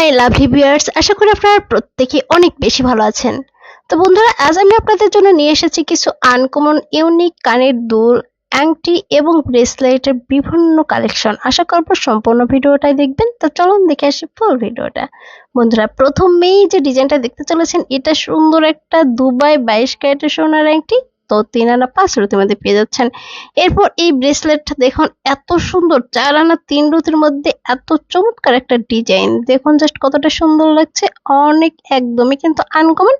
My lovely viewers. আশা করি আপনারা প্রত্যেকে অনেক বেশি ভালো আছেন। তো বন্ধুরা, আজ আমি আপনাদের জন্য নিয়ে এসেছি কিছু আনকমন ইউনিক কানের দুল, আংটি এবং ব্রেসলেটের বিভিন্ন কালেকশন আশা করব সম্পূর্ণ ভিডিওটাই দেখবেন। তো চলুন দেখে আসি ফুল ভিডিওটা। বন্ধুরা, প্রথমেই যে ডিজাইনটা দেখতে চলেছেন, এটা সুন্দর একটা দুবাই বাইশ ক্যারেটের সোনার আংটি। তো তিন আনা পাঁচ রুতির মধ্যে পেয়ে যাচ্ছেন। এরপর এই ব্রেসলেটটা দেখুন, এত সুন্দর, চার আনা তিন রুতির মধ্যে এত চমৎকার একটা ডিজাইন দেখুন জাস্ট কতটা সুন্দর লাগছে, অনেক একদমই কিন্তু আনকমন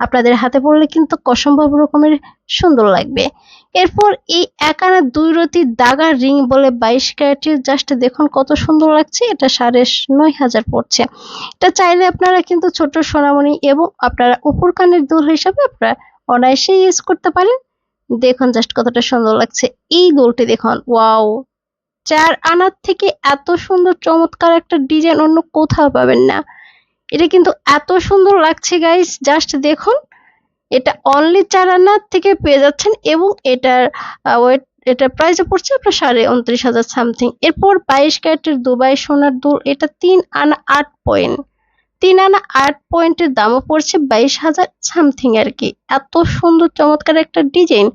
আপনাদের হাতে পড়লে কিন্তু অসম্ভব রকমের সুন্দর লাগবে। এরপর এই এক আনা দুই রতি দাগা রিং বলে বাইশ ক্যারেটের জাস্ট দেখুন কত সুন্দর লাগছে, এটা সাড়ে নয় হাজার পড়ছে। এটা চাইলে আপনারা কিন্তু ছোট সোনামণি এবং আপনারা উপর কানের দুল হিসাবে আপনারা অনায়াসে ইউজ করতে পারেন। দেখুন জাস্ট কতটা সুন্দর লাগছে। এই দোলটি দেখুন ওয়াও চার আনার থেকে এত সুন্দর চমৎকার একটা ডিজাইন অন্য কোথাও পাবেন না। এটা কিন্তু এত সুন্দর লাগছে গাইস জাস্ট দেখুন, এটা অনলি চার আনার থেকে পেয়ে যাচ্ছেন এবং এটার ওয়েট এটা প্রাইসে পড়ছে আপনার সাড়ে উনত্রিশ হাজার সামথিং এরপর বাইশ ক্যারেটের দুবাই সোনার দুল, এটা তিন আনা আট পয়েন্ট তিন আনা আট পয়েন্টের দামও পড়ছে বাইশ হাজার সামথিং আর কি। এত সুন্দর চমৎকার একটা ডিজাইন।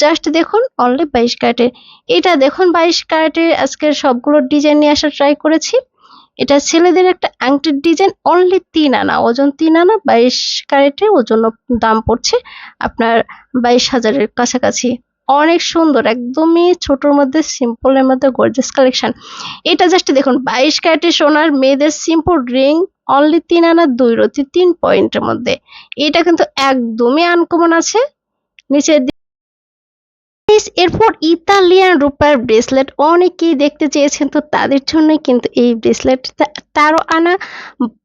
জাস্ট দেখুন অনলি বাইশ ক্যারেটের এটা দেখুন, বাইশ ক্যারেটের আজকের সবগুলো ডিজাইন নিয়ে আসা ট্রাই করেছি। এটা ছেলেদের একটা আংটির ডিজাইন অনলি তিন আনা। ওজন তিন আনা, বাইশ ক্যারেটের ওজন দাম পড়ছে আপনার বাইশ হাজারের কাছাকাছি। অনেক সুন্দর, একদমই ছোটর মধ্যে সিম্পলের মধ্যে গর্জেস কালেকশন এটা জাস্ট দেখুন, বাইশ ক্যারেটের সোনার মেয়েদের সিম্পল রিং অনলি তিন আনা দুই রতি তিন পয়েন্টের মধ্যে। এটা কিন্তু একদমই আনকমন আছে। নিচের এরপর ইতালিয়ান রূপার ব্রেসলেট অনেকেই দেখতে চেয়েছেন তো তাদের জন্যই কিন্তু এই ব্রেসলেট তেরো আনা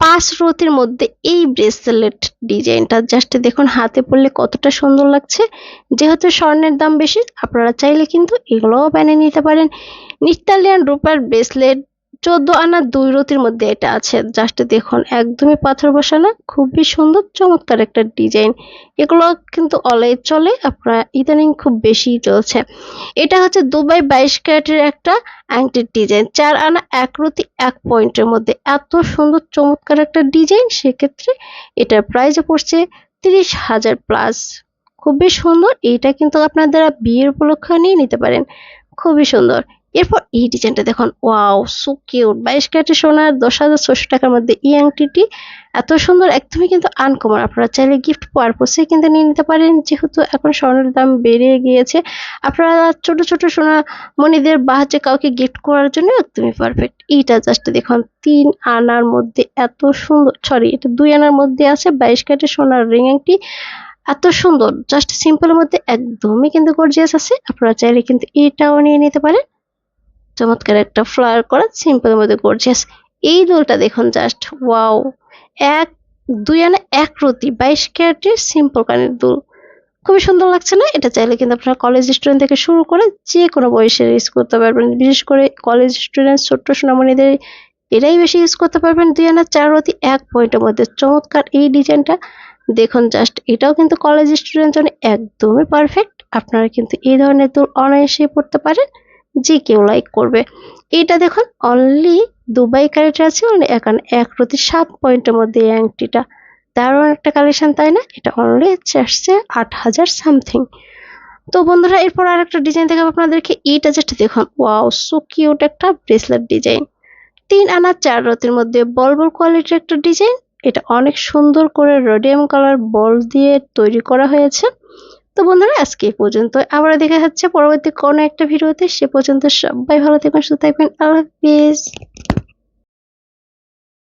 পাঁচ রতির মধ্যে এই ব্রেসলেট ডিজাইনটা জাস্ট দেখুন, হাতে পড়লে কতটা সুন্দর লাগছে। যেহেতু স্বর্ণের দাম বেশি, আপনারা চাইলে কিন্তু এগুলোও বানিয়ে নিতে পারেন। ইতালিয়ান রূপার ব্রেসলেট চোদ্দ আনা দুই রতির মধ্যে এটা আছে। জাস্ট দেখুন, একদমই পাথর বসানো, খুবই সুন্দর, চমৎকার একটা ডিজাইন। এগুলো কিন্তু অলাই চলে, আপনার ইদানিং খুব বেশি চলছে। এটা হচ্ছে দুবাই বাইশ ক্যারেটের একটা আংটির ডিজাইন চার আনা এক রতি, এক পয়েন্টের মধ্যে। এত সুন্দর, চমৎকার একটা ডিজাইন, সেক্ষেত্রে এটার প্রাইসও পড়ছে তিরিশ হাজার প্লাস খুবই সুন্দর, এইটা কিন্তু আপনারা বিয়ের উপলক্ষে নিয়ে নিতে পারেন। খুবই সুন্দর। এরপর এই ডিজাইনটা দেখুন। ওয়াও সো কিউট বাইশ ক্যারেটের সোনার দশ হাজার ছশো টাকার মধ্যে এই আংটিটি। এত সুন্দর, একদমই কিন্তু আনকমন আপনারা চাইলে গিফট পারপোসে কিন্তু নিয়ে নিতে পারেন, যেহেতু এখন স্বর্ণের দাম বেড়ে গিয়েছে। আপনারা ছোট ছোট সোনা মণিদের বা হচ্ছে কাউকে গিফট করার জন্য একদমই পারফেক্ট এইটা জাস্ট দেখুন, তিন আনার মধ্যে এত সুন্দর সরি এটা দুই আনার মধ্যে আছে, বাইশ ক্যারেটের সোনার রিং আংটি। এত সুন্দর জাস্ট সিম্পলের মধ্যে একদমই কিন্তু গর্জিয়াস আছে। আপনারা চাইলে কিন্তু এটাও নিয়ে নিতে পারেন। চমৎকার একটা ফ্লাওয়ার করা সিম্পলের মধ্যে গর্জিয়াস এই দোলটা দেখুন জাস্ট ওয়াও এক, দুই আনা এক রতি বাইশ ক্যারেটের সিম্পল কানের দুল। খুবই সুন্দর লাগছে না? এটা চাইলে কিন্তু আপনারা কলেজ স্টুডেন্ট থেকে শুরু করে যে কোনো বয়সের ইউজ করতে পারবেন। বিশেষ করে কলেজ স্টুডেন্ট ছোট্ট সোনামণিদের এটাই বেশি ইউজ করতে পারবেন। দুই আনা চার রতি এক পয়েন্টের মধ্যে। চমৎকার এই ডিজাইনটা। দেখুন জাস্ট এটাও কিন্তু কলেজ স্টুডেন্ট জন্য একদমই পারফেক্ট আপনারা কিন্তু এই ধরনের দুল অনায়াসে পড়তে পারেন। যে কেউ লাইক করবে। এটা দেখুন অনলি দুবাই ক্যারেট আছে এখানে এক প্রতি সাত পয়েন্টের মধ্যে এই আংটিটা। দারুণ একটা কালেকশন তাই না? এটা অনলি আসছে আট হাজার সামথিং তো বন্ধুরা, এরপর আর একটা ডিজাইন দেখাবো আপনাদেরকে। এইটা জাস্ট দেখুন ওয়াও সো কিউট একটা ব্রেসলেট ডিজাইন তিন আনা চার রতির মধ্যে বল বল কোয়ালিটির একটা ডিজাইন এটা অনেক সুন্দর করে রেডিয়াম কালার বল দিয়ে তৈরি করা হয়েছে। তো বন্ধুরা, আজকে এই পর্যন্ত আবার দেখা যাচ্ছে পরবর্তী কোনো একটা ভিডিওতে। সে পর্যন্ত সবাই ভালো থাকবেন, সুস্থ থাকবেন। আল্লাহ হাফিজ।